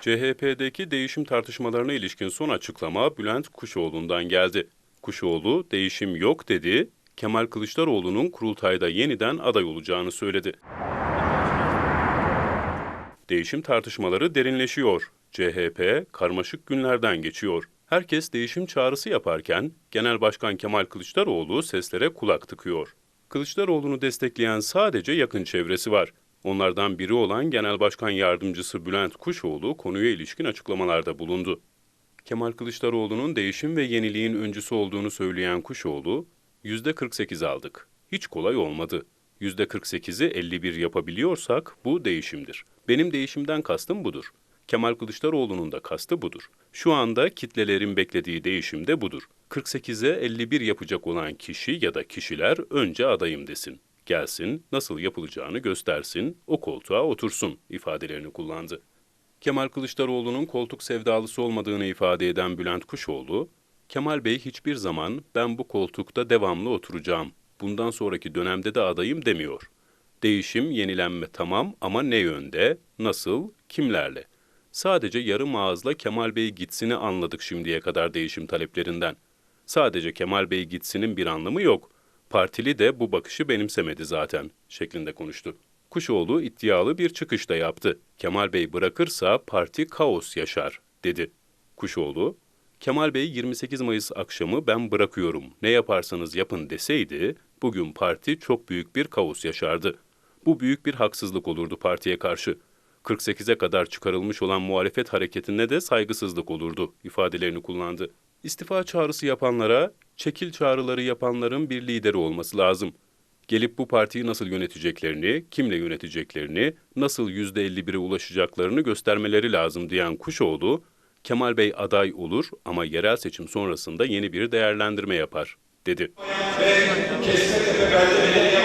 CHP'deki değişim tartışmalarına ilişkin son açıklama Bülent Kuşoğlu'ndan geldi. Kuşoğlu değişim yok dedi, Kemal Kılıçdaroğlu'nun kurultayda yeniden aday olacağını söyledi. Değişim tartışmaları derinleşiyor. CHP karmaşık günlerden geçiyor. Herkes değişim çağrısı yaparken Genel Başkan Kemal Kılıçdaroğlu seslere kulak tıkıyor. Kılıçdaroğlu'nu destekleyen sadece yakın çevresi var. Onlardan biri olan Genel Başkan Yardımcısı Bülent Kuşoğlu konuya ilişkin açıklamalarda bulundu. Kemal Kılıçdaroğlu'nun değişim ve yeniliğin öncüsü olduğunu söyleyen Kuşoğlu, %48 aldık. Hiç kolay olmadı. %48'i 51 yapabiliyorsak bu değişimdir. Benim değişimden kastım budur. Kemal Kılıçdaroğlu'nun da kastı budur. Şu anda kitlelerin beklediği değişim de budur. 48'e 51 yapacak olan kişi ya da kişiler önce adayım desin. Gelsin, nasıl yapılacağını göstersin, o koltuğa otursun ifadelerini kullandı. Kemal Kılıçdaroğlu'nun koltuk sevdalısı olmadığını ifade eden Bülent Kuşoğlu, Kemal Bey hiçbir zaman ben bu koltukta devamlı oturacağım, bundan sonraki dönemde de adayım demiyor. Değişim, yenilenme tamam ama ne yönde, nasıl, kimlerle? Sadece yarım ağızla Kemal Bey gitsini anladık şimdiye kadar değişim taleplerinden. Sadece Kemal Bey gitsinin bir anlamı yok. Partili de bu bakışı benimsemedi zaten şeklinde konuştu. Kuşoğlu iddialı bir çıkış da yaptı. Kemal Bey bırakırsa parti kaos yaşar dedi. Kuşoğlu, Kemal Bey 28 Mayıs akşamı ben bırakıyorum ne yaparsanız yapın deseydi bugün parti çok büyük bir kaos yaşardı. Bu büyük bir haksızlık olurdu partiye karşı. 48'e kadar çıkarılmış olan muhalefet hareketine de saygısızlık olurdu ifadelerini kullandı. İstifa çağrısı yapanlara, çekil çağrıları yapanların bir lideri olması lazım. Gelip bu partiyi nasıl yöneteceklerini, kimle yöneteceklerini, nasıl %51'e ulaşacaklarını göstermeleri lazım diyen Kuşoğlu, Kemal Bey aday olur ama yerel seçim sonrasında yeni bir değerlendirme yapar, dedi. Ve belde belediye